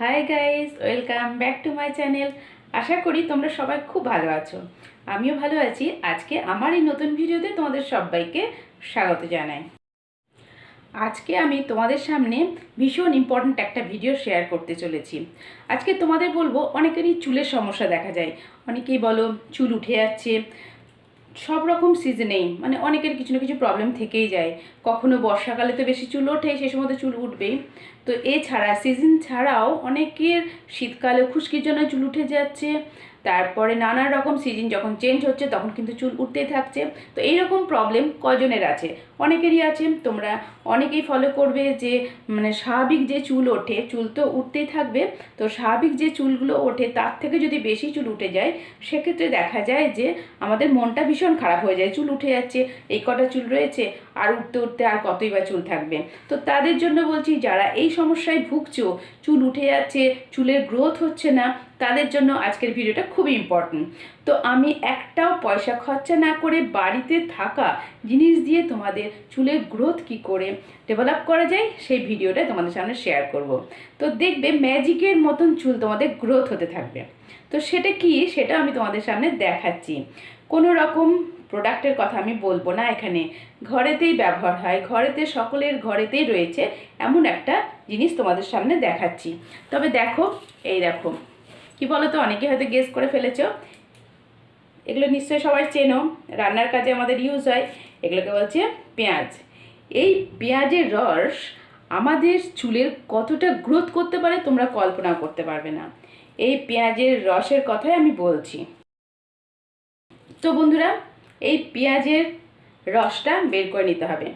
Hi guys welcome back to my channel আশা করি তোমরা সবাই খুব ভালো আছো। আমিও ভালো আছি। আজকে আমার এই নতুন ভিডিওতে তোমাদের সবাইকে স্বাগত জানাই। আজকে আমি তোমাদের সামনে ভীষণ ইম্পর্ট্যান্ট একটা ভিডিও শেয়ার করতে চলেছি। আজকে তোমাদের বলব, অনেকেরই চুলের সমস্যা দেখা যায়। অনেকেই বলো, চুল উঠে যাচ্ছে। সব রকম সিজনেই মানে অনেকের কিছু না কিছু প্রবলেম থেকেই যায়। কখনো বর্ষাকালে তো বেশি চুল ওঠে সেই সময় তো চুল উঠবেই। তো এছাড়া সিজন ছাড়াও অনেকের শীতকালে খুশকির জন্য চুল উঠে যাচ্ছে। তারপরে নানা রকম সিজন যখন চেঞ্জ হচ্ছে, তখন কিন্তু চুল উঠতেই থাকছে। তো এইরকম প্রবলেম কজনের আছে? অনেকেরই আছে। তোমরা অনেকেই ফলো করবে যে মানে স্বাভাবিক যে চুল ওঠে, চুল তো উঠতেই থাকবে। তো স্বাভাবিক যে চুলগুলো ওঠে, তার থেকে যদি বেশি চুল উঠে যায়, সেক্ষেত্রে দেখা যায় যে, আমাদের মনটা ভীষণ খারাপ হয়ে যায়। চুল উঠে যাচ্ছে, এই কটা চুল রয়েছে, আর উঠতে উঠতে আর কতই বা চুল থাকবে? তো তাদের জন্য বলছি, যারা এই সমস্যায় ভুগছো, চুল উঠে যাচ্ছে, চুলের গ্রোথ হচ্ছে না তাদের জন্য আজকের ভিডিওটা খুবই ইম্পর্টেন্ট তো আমি একটাও পয়সা খরচা না করে বাড়িতে থাকা জিনিস দিয়ে তোমাদের চুলের গ্রোথ কি করে ডেভেলপ করা যায়, সেই ভিডিওটা তোমাদের সামনে শেয়ার করব। তো দেখবে ম্যাজিকের মতন চুল তোমাদের গ্রোথ হতে থাকবে। তো সেটা কি? সেটা আমি তোমাদের সামনে দেখাচ্ছি। কোনো রকম প্রোডাক্টের কথা আমি বলব না, এখানে ঘরেতেই ব্যবহার হয়, ঘরেতে সকলের ঘরেতেই রয়েছে এমন একটা জিনিস তোমাদের সামনে দেখাচ্ছি। তবে দেখো, এই দেখো কি বলো তো অনেকে হয়তো গেস করে ফেলেছ। এগুলো নিশ্চয়ই সবাই চেনো। রান্নার কাজে আমাদের ইউজ হয়। এগুলোকে বলছে পেঁয়াজ। এই পেঁয়াজের রস আমাদের চুলের কতটা গ্রোথ করতে পারে তোমরা কল্পনা করতে পারবে না। এই পেঁয়াজের রসের কথাই আমি বলছি। তো বন্ধুরা, এই পেঁয়াজের রসটা বের করে নিতে হবে।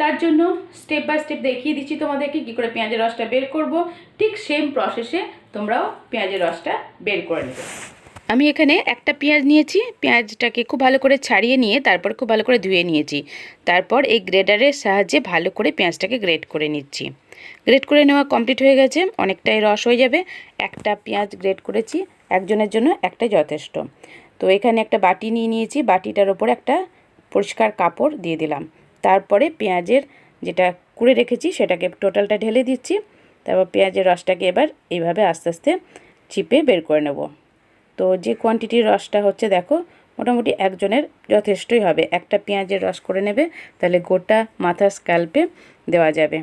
তার জন্য স্টেপ বাই স্টেপ দেখিয়ে দিচ্ছি তোমাদেরকে কী করে পেঁয়াজের রসটা বের করব। ঠিক সেম প্রসেসে তোমরাও পেঁয়াজের রসটা বের করে নেবে। আমি এখানে একটা পেঁয়াজ নিয়েছি, পেঁয়াজটাকে খুব ভালো করে ছাড়িয়ে নিয়ে তারপর খুব ভালো করে ধুয়ে নিয়েছি। তারপর এই গ্রেডারের সাহায্যে ভালো করে পেঁয়াজটাকে গ্রেড করে নিচ্ছি। গ্রেড করে নেওয়া কমপ্লিট হয়ে গেছে, অনেকটাই রস হয়ে যাবে। একটা পেঁয়াজ গ্রেড করেছি, একজনের জন্য একটা যথেষ্ট। তো এখানে একটা বাটি নিয়ে নিয়েছি, বাটিটার ওপরে একটা পরিষ্কার কাপড় দিয়ে দিলাম। তারপরে পেঁয়াজের যেটা কুড়ে রেখেছি, সেটাকে টোটালটা ঢেলে দিচ্ছি। তারপর পেঁয়াজের রসটাকে এবার এইভাবে আস্তে আস্তে চিপে বের করে নেব। তো যে কোয়ান্টিটির রসটা হচ্ছে দেখো, মোটামুটি একজনের যথেষ্টই হবে। একটা পেঁয়াজের রস করে নেবে, তাহলে গোটা মাথার স্ক্যাল্পে দেওয়া যাবে।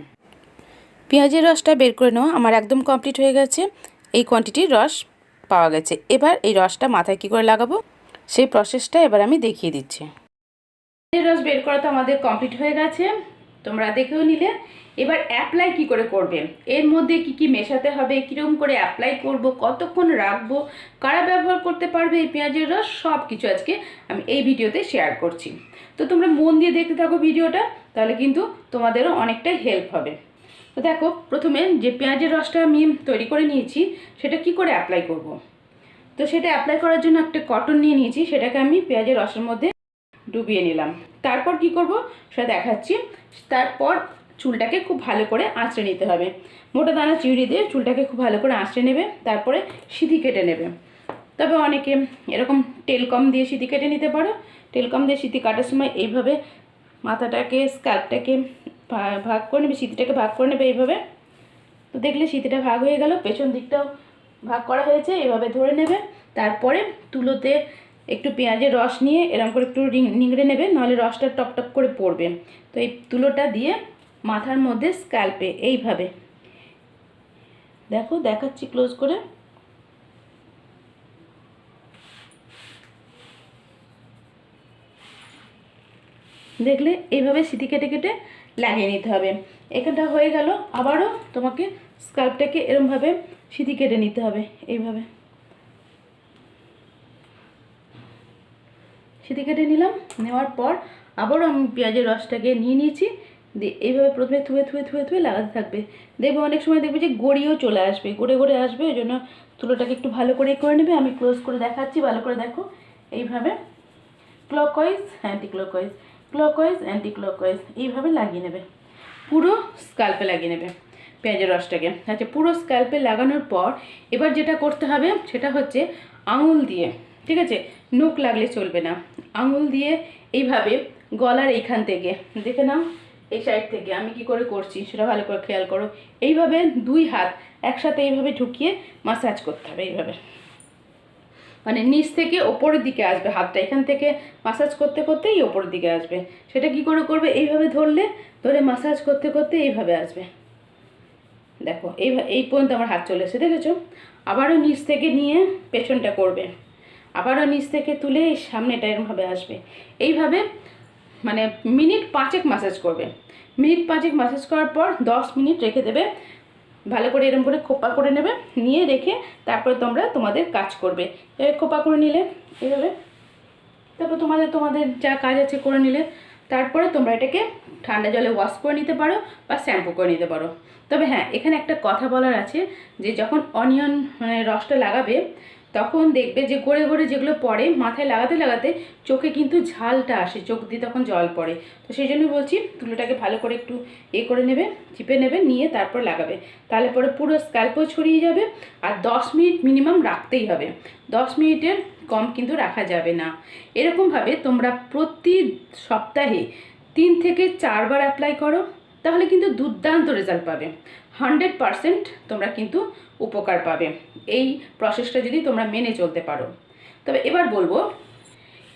পেঁয়াজের রসটা বের করে নেওয়া আমার একদম কমপ্লিট হয়ে গেছে। এই কোয়ান্টিটির রস পাওয়া গেছে। এবার এই রসটা মাথায় কী করে লাগাবো? সেই প্রসেসটা এবার আমি দেখিয়ে দিচ্ছি। পেঁয়াজের রস বের করা তো আমাদের কমপ্লিট হয়ে গেছে। তোমরা দেখেও নিলে। এবার অ্যাপ্লাই কি করে করবে? এর মধ্যে কি কি মেশাতে হবে? কীরকম করে অ্যাপ্লাই করব? কতক্ষণ রাখব? কারা ব্যবহার করতে পারবে? এই পেঁয়াজের রস? সব কিছু আজকে আমি এই ভিডিওতে শেয়ার করছি। তো তোমরা মন দিয়ে দেখতে থাকো ভিডিওটা, তাহলে কিন্তু তোমাদেরও অনেকটাই হেল্প হবে। তো দেখো, প্রথমে যে পেঁয়াজের রসটা আমি তৈরি করে নিয়েছি, সেটা কি করে অ্যাপ্লাই করব। তো সেটা অ্যাপ্লাই করার জন্য একটা কটন নিয়ে নিয়েছি, সেটাকে আমি পেঁয়াজের রসের মধ্যে ডুবিয়ে নিলাম। তারপর কি করব? সেটা দেখাচ্ছি। তারপর চুলটাকে খুব ভালো করে আঁচড়ে নিতে হবে। মোটা দানা চিউড়ি দিয়ে চুলটাকে খুব ভালো করে আঁচড়ে নেবে, তারপরে সিঁথি কেটে নেবে। তবে অনেকে এরকম তেল কম দিয়ে সিঁথি কেটে নিতে পারো। তেল কম দিয়ে সিঁথি কাটার সময় এইভাবে মাথাটাকে, স্কাল্পটাকে ভাগ করে নেবে সিঁথিটাকে ভাগ করে নেবে এইভাবে। তো দেখলে সিঁথিটা ভাগ হয়ে গেল, পেছন দিকটাও ভাগ করা হয়েছে এভাবে ধরে নেবে। তারপরে তুলোতে একটু পেঁয়াজের রস নিয়ে এরকম করে একটু নিংড়ে নেবে, নাহলে রসটা টপ টপ করে পড়বে। তো এই তুলোটা দিয়ে মাথার মধ্যে স্ক্যাল্পে, এইভাবে। দেখো, দেখাচ্ছি ক্লোজ করে। দেখলে এইভাবে সিটি কেটে কেটে লাগিয়ে নিতে হবে। এখানটা হয়ে গেল, আবারও তোমাকে স্কার্পটাকে এরমভাবে সিঁথি কেটে নিতে হবে, এইভাবে। সিঁথি কেটে নিলাম, নেওয়ার পর আবারও আমি পেঁয়াজের রসটাকে নিয়ে নিয়েছি। দিয়ে এইভাবে প্রথমে থুয়ে থুয়ে থুয়ে থুয়ে লাগাতে থাকবে। দেখবে অনেক সময় দেখবে যে গড়িয়েও চলে আসবে, গড়ে গড়ে আসবে, ওই জন্য তুলোটাকে একটু ভালো করে করে নেবে। আমি ক্লোজ করে দেখাচ্ছি, ভালো করে দেখো। এইভাবে clockwise anti clockwise clockwise anti clockwise এইভাবে লাগিয়ে নেবে। পুরো স্কাল্পে লাগিয়ে নেবে পেঁয়াজের রসটাকে। আচ্ছা পুরো স্কাল্পে লাগানোর পর এবার যেটা করতে হবে, সেটা হচ্ছে আঙুল দিয়ে, ঠিক আছে? নখ লাগলে চলবে না। আঙুল দিয়ে এইভাবে গলার এইখান থেকে, দেখে নাও এই সাইড থেকে। আমি কি করে করছি সেটা ভালো করে খেয়াল করো। এইভাবে দুই হাত একসাথে এইভাবে ঢুকিয়ে মাসাজ করতে হবে এইভাবে। মানে নিচ থেকে ওপরের দিকে আসবে হাতটা। এখান থেকে মাসাজ করতে করতেই ওপরের দিকে আসবে। সেটা কি করে করবে? এইভাবে ধরলে, ধরে মাসাজ করতে করতে এইভাবে আসবে। দেখো এই এই পর্যন্ত আমার হাত চলে এসে দেখেছ? আবারও নিচ থেকে নিয়ে পেছনটা করবে। আবারও নিচ থেকে তুলে সামনেটা এরমভাবে আসবে। এইভাবে মানে মিনিট পাঁচেক মাসাজ করবে। মিনিট পাঁচেক মাসাজ করার পর দশ মিনিট রেখে দেবে। ভালো করে এরম করে খোপা করে নেবে, নিয়ে রেখে তারপরে তোমরা তোমাদের কাজ করবে। এবার খোপা করে নিলে, এভাবে। তারপর তোমাদের তোমাদের যা কাজ আছে করে নিলে, তারপরে তোমরা এটাকে ঠান্ডা জলে ওয়াশ করে নিতে পারো বা শ্যাম্পু করে নিতে পারো। তবে হ্যাঁ এখানে একটা কথা বলার আছে যে যখন অনিয়ন মানে রসটা লাগাবে তখন দেখবে যে গড়ে গড়ে যেগুলো পড়ে, মাথায় লাগাতে লাগাতে চোখে কিন্তু ঝালটা আসে, চোখ দিয়ে তখন জল পড়ে। তো সেই জন্য বলছি, তুলোটাকে ভালো করে একটু এ করে নেবে, চিপে নেবে, নিয়ে তারপর লাগাবে। তাহলে পরে পুরো স্ক্যাল্পও ছড়িয়ে যাবে আর দশ মিনিট মিনিমাম রাখতেই হবে। দশ মিনিটের কম কিন্তু রাখা যাবে না। এরকমভাবে তোমরা প্রতি সপ্তাহে তিন থেকে চারবার অ্যাপ্লাই করো, তাহলে কিন্তু দুর্দান্ত রেজাল্ট পাবে। হান্ড্রেড পারসেন্ট তোমরা কিন্তু উপকার পাবে। এই প্রসেসটা যদি তোমরা মেনে চলতে পারো। তবে এবার বলব,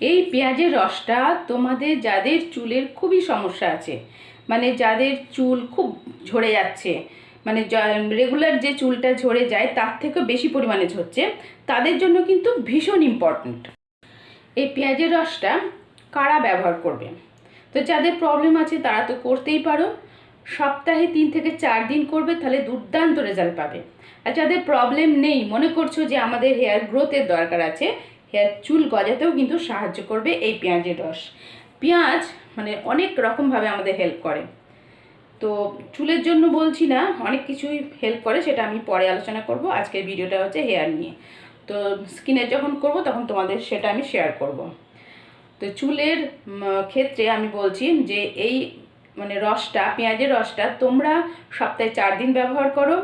এই পেঁয়াজের রসটা তোমাদের যাদের চুলের খুবই সমস্যা আছে মানে যাদের চুল খুব ঝরে যাচ্ছে মানে রেগুলার যে চুলটা ঝরে যায় তার থেকেও বেশি পরিমাণে ঝরছে, তাদের জন্য কিন্তু ভীষণ ইম্পর্ট্যান্ট এই পেঁয়াজের রসটা কারা ব্যবহার করবে? তো যাদের প্রবলেম আছে তারা তো করতেই পারো। সপ্তাহে তিন থেকে চার দিন করবে, তাহলে দুর্দান্ত রেজাল্ট পাবে। আর যাদের প্রবলেম নেই, মনে করছ যে আমাদের হেয়ার গ্রোথের দরকার আছে হেয়ার চুল গজাতেও কিন্তু সাহায্য করবে এই পেঁয়াজের রস। পেঁয়াজ মানে অনেক রকমভাবে আমাদের হেল্প করে। তো চুলের জন্য বলছি না, অনেক কিছুই হেল্প করে, সেটা আমি পরে আলোচনা করব। আজকের ভিডিওটা হচ্ছে হেয়ার নিয়ে। তো স্কিনের যখন করব, তখন তোমাদের সেটা আমি শেয়ার করব। তো চুলের ক্ষেত্রে আমি বলছি যে এই মানে রসটা, পেঁয়াজের রসটা তোমরা সপ্তাহে চার দিন ব্যবহার করো।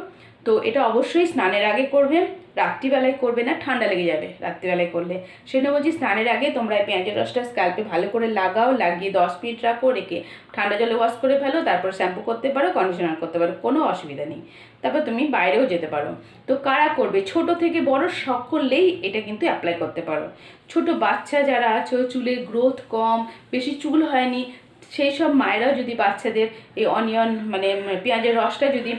তো এটা অবশ্যই স্নানের আগে করবে, রাত্রিবেলায় করবে না, ঠান্ডা লেগে যাবে রাত্রিবেলায় করলে। সেটা বলছি স্নানের আগে তোমরা এই পেঁয়াজের রসটা স্ক্যাল্পে ভালো করে লাগাও, লাগিয়ে দশ মিনিট রাখো, রেখে ঠান্ডা জলে ওয়াশ করে ফেলো, তারপর শ্যাম্পু করতে পারো কন্ডিশনার করতে পারো, কোনো অসুবিধা নেই। তারপর তুমি বাইরেও যেতে পারো। তো কারা করবে? ছোট থেকে বড় সকলেই এটা কিন্তু অ্যাপ্লাই করতে পারো। ছোট বাচ্চা যারা আছো, চুলের গ্রোথ কম, বেশি চুল হয়নি সেই সব মায়েরাও যদি বাচ্চাদের এই অনিয়ন মানে পেঁয়াজের রসটা যদি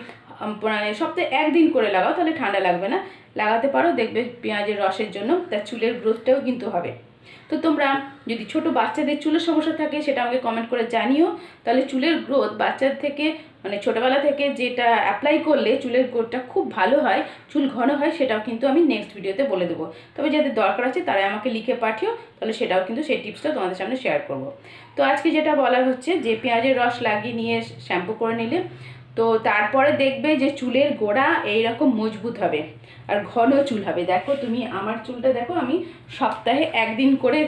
মানে সপ্তাহে একদিন করে লাগাও, তাহলে ঠান্ডা লাগবে না। লাগাতে পারো, দেখবে পেঁয়াজের রসের জন্য তার চুলের গ্রোথটাও কিন্তু হবে। তো তোমরা যদি ছোট বাচ্চাদের চুলের সমস্যা থাকে, সেটা আমাকে কমেন্ট করে জানিও। তাহলে চুলের গ্রোথ বাচ্চার থেকে মানে ছোটোবেলা থেকে যেটা অ্যাপ্লাই করলে চুলের গ্রোথটা খুব ভালো হয়, চুল ঘন হয়, সেটাও কিন্তু আমি নেক্সট ভিডিওতে বলে দেবো। তবে যাদের দরকার আছে তারা আমাকে লিখে পাঠিও, তাহলে সেটাও কিন্তু সেই টিপসটা তোমাদের সামনে শেয়ার করব। তো আজকে যেটা বলার হচ্ছে যে পেঁয়াজের রস লাগিয়ে নিয়ে শ্যাম্পু করে নিলে তো তারপরে দেখবে যে চুলের গোড়া এইরকম মজবুত হবে আর ঘন চুল হবে। দেখো তুমি আমার চুলটা দেখো, আমি সপ্তাহে একদিন করে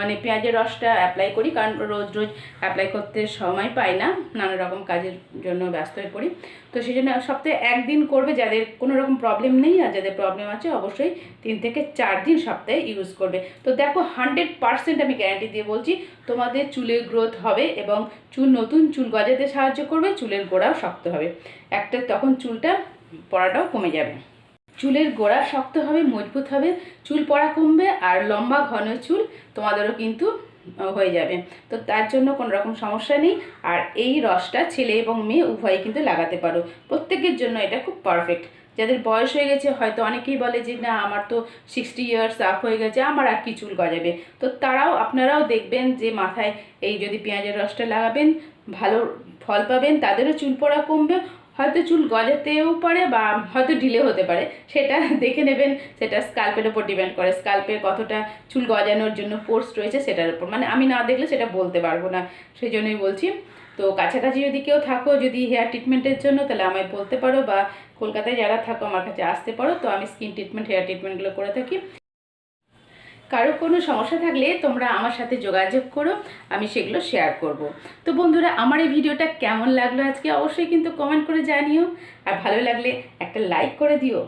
মানে পেঁয়াজের রসটা অ্যাপ্লাই করি, কারণ রোজ রোজ অ্যাপ্লাই করতে সময় পাই না নানা রকম কাজের জন্য ব্যস্ত হয়ে পড়ি। তো সেই জন্য সপ্তাহে একদিন করবে, যাদের কোনো রকম প্রবলেম নেই আর যাদের প্রবলেম আছে, অবশ্যই তিন থেকে চার দিন সপ্তাহে ইউজ করবে। তো দেখো হান্ড্রেড পারসেন্ট আমি গ্যারান্টি দিয়ে বলছি, তোমাদের চুলের গ্রোথ হবে এবং চুল, নতুন চুল গজাতে সাহায্য করবে, চুলের গোড়াও শক্ত হবে। একটা তখন চুলটা পড়াটাও কমে যাবে। চুলের গোড়া শক্ত হবে, মজবুত হবে, চুল পড়া কমবে, আর লম্বা ঘন চুল তোমাদেরও কিন্তু হয়ে যাবে। তো তার জন্য কোনো রকম সমস্যা নেই। আর এই রসটা ছেলে এবং মেয়ে উভয়ে কিন্তু লাগাতে পারো। প্রত্যেকের জন্য এটা খুব পারফেক্ট যাদের বয়স হয়ে গেছে, হয়তো অনেকেই বলে যে, না, আমার তো সিক্সটি ইয়ার্স আপ হয়ে গেছে, আমার আর কি চুল গজাবে? তো তারাও, আপনারাও দেখবেন যে, মাথায় এই যদি পেঁয়াজের রসটা লাগাবেন, ভালো ফল পাবেন, তাদেরও চুল পড়া কমবে। হয়তো চুল গজাতেও পারে বা হয়তো ঢিলে হতে পারে, সেটা দেখে নেবেন, সেটা স্কাল্পের ওপর ডিপেন্ড করে স্কাল্পের কতটা চুল গজানোর জন্য ফোর্স রয়েছে সেটার উপর মানে আমি না দেখলে সেটা বলতে পারব না সেই জন্যই বলছি। তো কাছাকাছি যদি কেউ থাকো, যদি হেয়ার ট্রিটমেন্টের জন্য, তাহলে আমায় বলতে পারো বা কলকাতায় যারা থাকো, আমার কাছে আসতে পারো। তো আমি স্কিন ট্রিটমেন্ট হেয়ার ট্রিটমেন্টগুলো করে থাকি। কারও কোনো সমস্যা থাকলে তোমরা আমার সাথে যোগাযোগ করো, আমি সেগুলো শেয়ার করব। তো বন্ধুরা, আমার এই ভিডিওটা কেমন লাগল আজকে অবশ্যই কিন্তু কমেন্ট করে জানিও, আর ভালো লাগলে একটা লাইক করে দিও।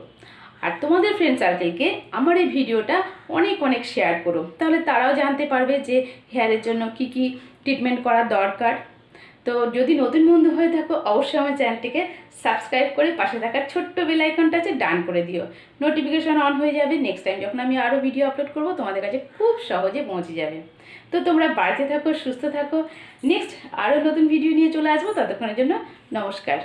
আর তোমাদের ফ্রেন্ড সার্কেলকে আমার এই ভিডিওটা অনেক অনেক শেয়ার করো। তাহলে তারাও জানতে পারবে যে হেয়ারের জন্য কি কি ট্রিটমেন্ট করা দরকার। তো যদি নতুন বন্ধু হয়ে থাকো, অবশ্যই আমার চ্যানেলটিকে সাবস্ক্রাইব করে পাশে থাকা ছোট্ট বেলাইকনটা আছে, ডান করে দিও। নোটিফিকেশন অন হয়ে যাবে নেক্সট টাইম যখন আমি আরও ভিডিও আপলোড করব, তোমাদের কাছে খুব সহজে পৌঁছে যাবে। তো তোমরা বাড়িতে থাকো, সুস্থ থাকো। নেক্সট আরও নতুন ভিডিও নিয়ে চলে আসব, ততক্ষণের জন্য নমস্কার।